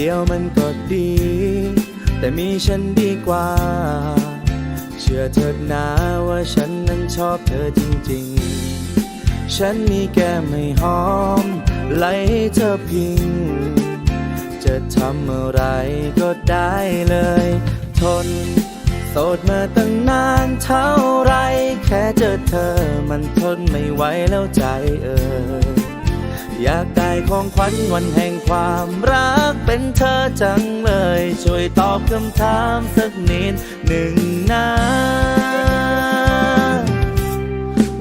เดียวมันก็ดี แต่มีฉันดีกว่า เชื่อเถิดนะว่าฉันนั้นชอบเธอจริงๆ ฉันมีแก้มไม่หอมไหลให้เธอพิง จะทำอะไรก็ได้เลย ทน โสดมาตั้งนานเท่าไร แค่เจอเธอมันทนไม่ไหวแล้วใจเออ อยากได้ของขวัญวันแห่งความรักเป็นเธอจังเลย ช่วยตอบคำถามสักนิดหนึ่งนะ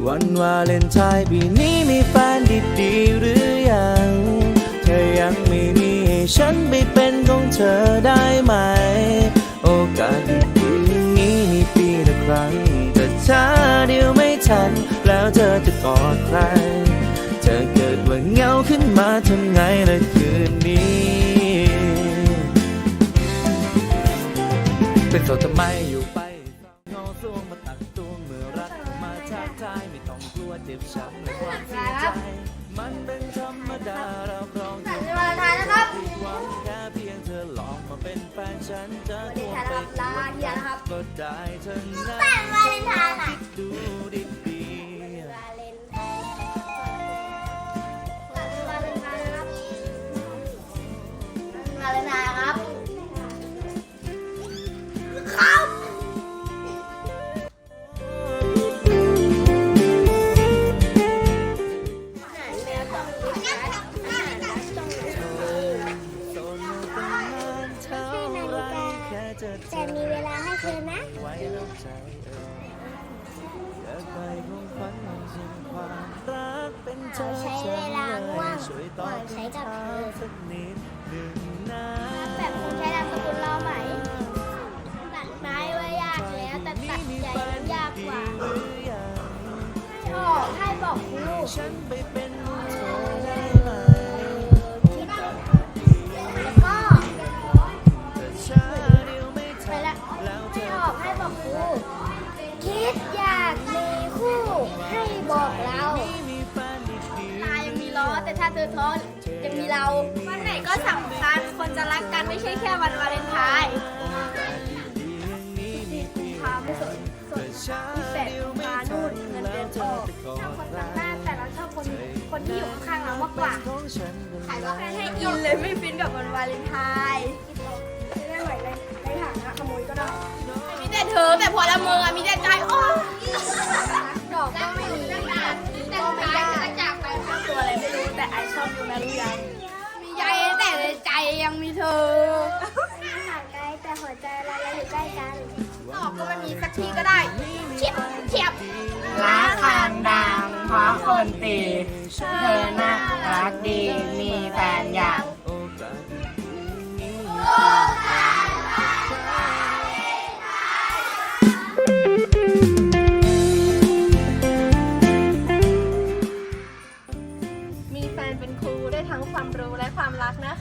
วันวาเลนไทน์ปีนี้มีแฟนดีๆหรือยัง เธอยังไม่มีให้ฉันไปเป็นของเธอได้ไหม โอกาสดีๆอย่างนี้มีปีละครั้งแต่ช้าเดียวไม่ทัน แล้วเธอจะกอดใคร เกิดว่าเหงาขึ้นมาทำไงล่ะคืนนี้ เป็นโสดทำไมอยู่ไปเงาสวงมาตักตวงเมื่อรักเข้ามาทักทายไม่ต้องกลัวเจ็บช้ำและความเสียใจ มันเป็นธรรมดารับรองเธอวันวาเลนไทน์นะครับผิดหวังแค่เพียงเธอลองมาเป็นแฟนฉันจะวันวาเลนไทน์นะครับลาเฮียนะครับก็ได้เธอนะแต่วาเลนไทน์น่ะดูดี ลาให้เธอนะไว้แล้วใจเอออยากได้ของขวัญของสิ่งความรักเป็นเธอใช้เวลาว่างช่วยตอบว่างใช้กับเธอสักนิดหนึ่งนะแบบคุณใช้นามสกุลเราไหมตัดไม้ไว้ยากแล้วแต่ตัดใหญ่แล้วยากกว่าใหรืออบให้บอกครู ออบให้บอกครูคิดอยากมีคู่ให้บอกเราตายังมีล้อแต่ถ้าเธอท้อจะมีเรา วันไหนก็สำคัญคนจะรักกันไม่ใช่แค่วันวาเลนไทน์พาไม่สนสนที่แสนพานู่นเงินเดือนออกชอบคนต่างหน้าแต่เราชอบคนคนที่อยู่ข้างเรามากกว่าขายก็แค่ให้อินเลยไม่ฟินกับวันวาเลนไทน์ไม่ไหวเลยในถังนะขโมยก็ได้ เธอแต่พอละเมอมีแต่ใจโอ้ดอกก็ไม่มีแต่ก็ไม่ได้จากไปตัวอะไรไม่รู้แต่ไอชอบดูนะรู้ยังมีใจแต่ในใจยังมีเธอห่างไกลแต่หัวใจเรายังอยู่ใกล้กันดอกก็ไม่มีสักทีก็ได้เฉียบเฉียบรักคันดังเพราะคนตีเธอน่ารักดีมีแฟน รักนะ